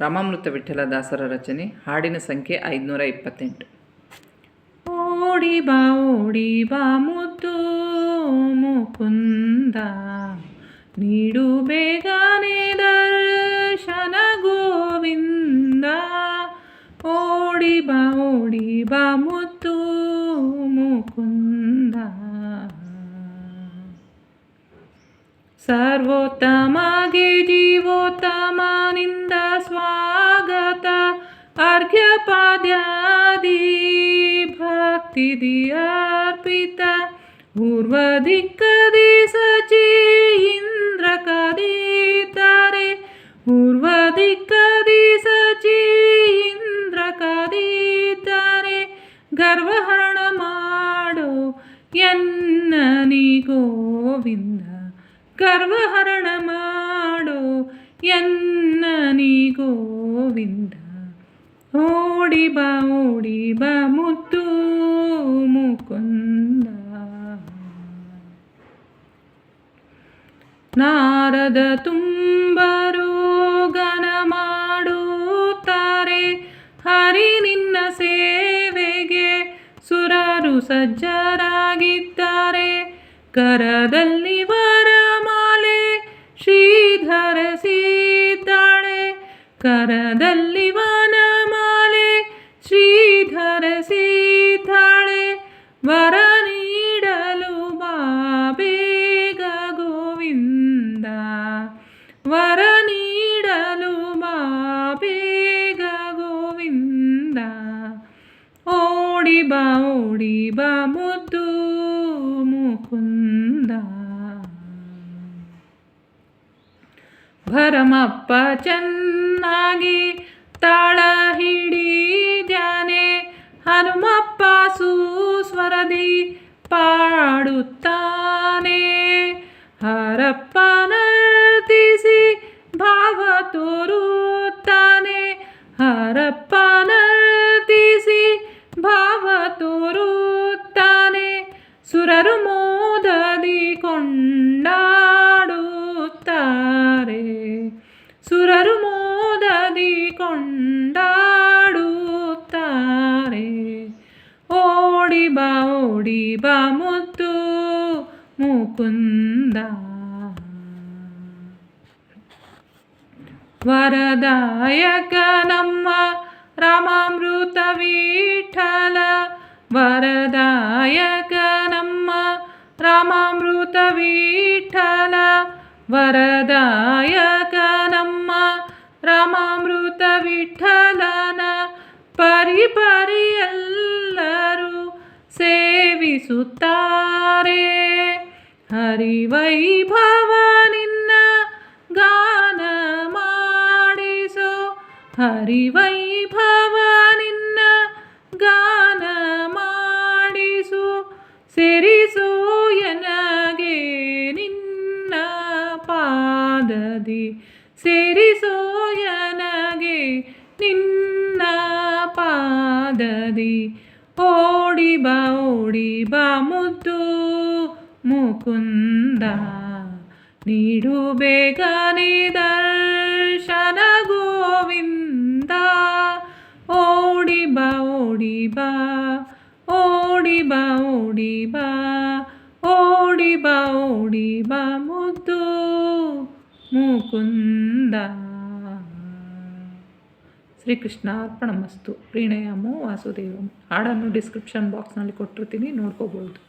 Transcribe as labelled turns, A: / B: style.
A: ರಾಮಾಮೃತ ವಿಠಲ ದಾಸರ ರಚನೆ, ಹಾಡಿನ ಸಂಖ್ಯೆ ಐದುನೂರ ಇಪ್ಪತ್ತೆಂಟು. ಓಡಿ ಬಾ ಓಡಿ ಬಾ, ಮುದ್ದು ಮುಕುಂದ. ನೀಡು ಬೇಗನೆ ದರ್ಶನ ಗೋವಿಂದ. ಓಡಿ ಬಾ ಓಡಿ ಬಾ, ಮುದ್ದು ಮುಕುಂದ. ಸರ್ವೋತ್ತಮಗೆ ಜೀವೋತ್ತಮನಿಂದ ಸ್ವಾಗತ ಅರ್ಘ್ಯಪಾದ್ಯಾದಿ ಭಕ್ತಿದಿ ಅರ್ಪಿತ ಪೂರ್ವ ದಿಕ್ಕದಿ ಸಚಿ ಇಂದ್ರ ಕದೀತಾರೆ ಪೂರ್ವ ದಿಕ್ಕದಿ ಸಚಿ ಇಂದ್ರ ಕದೀತಾರೆ ಗರ್ವಹರಣ ಮಾಡೋ ಎನ್ನನಿ ಗೋವಿಂದ ಗರ್ವಹರಣ ಮಾಡೋ ಎನ್ನನಿ ಗೋವಿಂದ ಓಡಿ ಬಾ ಓಡಿ ಬಾ ಮುತ್ತು ಮುಕುಂದ. ನಾರದ ತುಂಬರು ಗನ ಮಾಡುತ್ತಾರೆ, ಹರಿ ನಿನ್ನ ಸೇವೆಗೆ ಸುರರು ಸಜ್ಜರಾಗಿದ್ದಾರೆ. ಕರದಲ್ಲಿ ವರಮಾಲೆ ಶ್ರೀಧರ ಸೀತಾಳೆ, ಕರದಲ್ಲಿ ವನಮಾಲೆ ವರ ನೀಡಲು ಬಾ ಬೇಗ ಗೋವಿಂದ ವರ ನೀಡಲು ಬಾ ಬೇಗ ಗೋವಿಂದ ಓಡಿ ಬಾ ಓಡಿ ಬಾ ಮುದ್ದು ಮುಕುಂದ ಭರಮಪ್ಪ ಚೆನ್ನಾಗಿ ತಾಳ ಹಿಡಿದ್ಯಾನೆ ಹನುಮಪ್ಪ ಸುಸ್ವರದಿ ಭಾವ ತೋರುತ್ತಾನೆ ಹರಪ್ಪ ನರ್ತಿಸಿ ಭಾವ ತೋರುತ್ತಾನೆ ಸುರರು ಮೋದದಿ ಕೊಂಡಾಡುತ್ತಾರೆ ಸುರರು ಮೋದದಿ ಕೊಂಡಾಡುತ್ತಾರೆ ಓಡಿ ಬಾ ಓಡಿ ಬಾ ಮುತ್ತು ಮುಕುಂದ ವರದಾಯಕ ನಮ್ಮ ರಾಮಾಮೃತ ವಿಠಲ ವರದಾಯಕ ನಮ್ಮ ರಾಮಾಮೃತ ವಿಠಲ ವರದಾಯಕ ನಮ್ಮ ರಾಮಾಮೃತ ವಿಠಲನ ಪರಿ ಪರಿ ಎಲ್ಲರೂ ಸೇವಿಸುತ್ತಾರೆ ಹರಿವೈಭವ ಹರಿವೈಭವ ನಿನ್ನ ಗಾನ ಮಾಡಿಸು, ಸೇರಿಸು ನಿನ್ನ ಪಾದದಿ. ಸೇರಿಸೋ ಎನಗೆ ನಿನ್ನ ಪಾದದಿ. ಓಡಿ ಬಾ ಮುದ್ದು ಮುಕುಂದ. ನೀಡು ಬೇಗನೆ ದರ್ಶನ ಓಡಿ ಬಾ ಓಡಿ ಬಾ ಓಡಿ ಬಾ ಓಡಿ ಬಾ ಓಡಿ ಬಾ ಮುದ್ದು ಮುಕುಂದ. ಶ್ರೀಕೃಷ್ಣ ಅರ್ಪಣಮಸ್ತು ಪ್ರೀಣಯಾಮೋ ವಾಸುದೇವಂ. ಹಾಡನ್ನು ಡಿಸ್ಕ್ರಿಪ್ಷನ್ ಬಾಕ್ಸ್ನಲ್ಲಿ ಕೊಟ್ಟಿರ್ತೀನಿ ನೋಡ್ಕೋಬೋದು